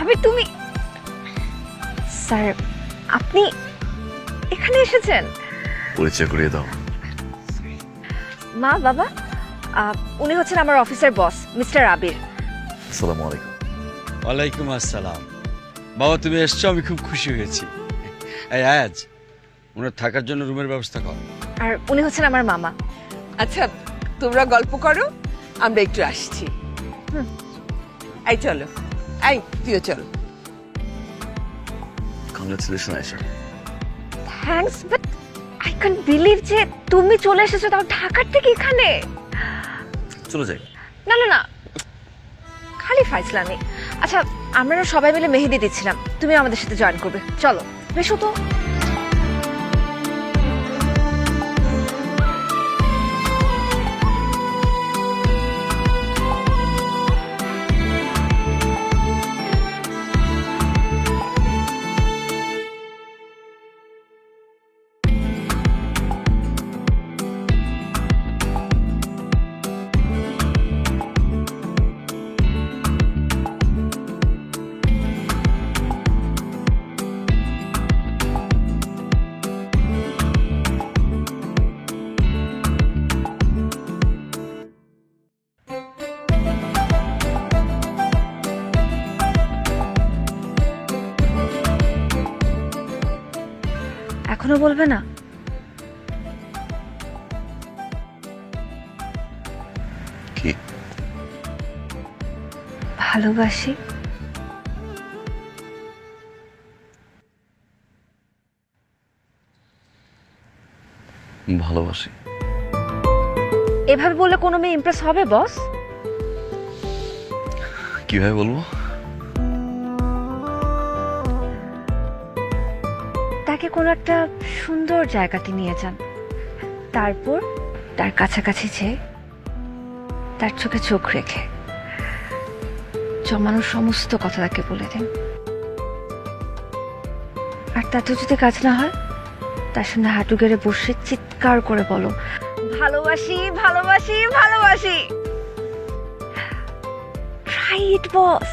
আমি তুমি স্যার আপনি এখানে এসেছেন? পরিচয় করিয়ে দাও। মা বাবা উনি হচ্ছেন আমার অফিসের বস মিস্টার আবির। আসসালামু আলাইকুম। ওয়ালাইকুম আসসালাম। বাবা তুমি এসছো আমি খুব খুশি হয়েছি। এই আজ ওনার থাকার জন্য রুমের ব্যবস্থা কর। আর উনি হচ্ছেন আমার মামা। আচ্ছা তোমরা গল্প করো আমরা একটু আসছি। হুম। এই চলো এই তুইও চল। Congratulation thanks but I can believe যে তুমি চলে এসেছ তাও ঢাকার থেকে এখানে। চলে যাই। না না না খালি ফাইজলামি। আচ্ছা আমরা না সবাই মিলে মেহেদি দিচ্ছিলাম তুমি আমাদের সাথে জয়েন করবে। চলো বেশ তো। এখনও বলবে না? কি? ভালোবাসি। ভালোবাসি। এভাবে বললে কোনো মেয়ে ইমপ্রেস হবে বস কীভাবে বলব? তাকে কোনো একটা সুন্দর জায়গাতে নিয়ে যান। তারপর তার কাছাকাছি যেয়ে তার চোখে চোখ রেখে জমানোর সমস্ত কথা তাকে বলে দিন। আর তাতে যদি কাজ না হয়, তার সঙ্গে হাঁটু গেড়ে বসে চিৎকার করে বলো, ভালোবাসি ভালোবাসি ভালোবাসি! ট্রাই বস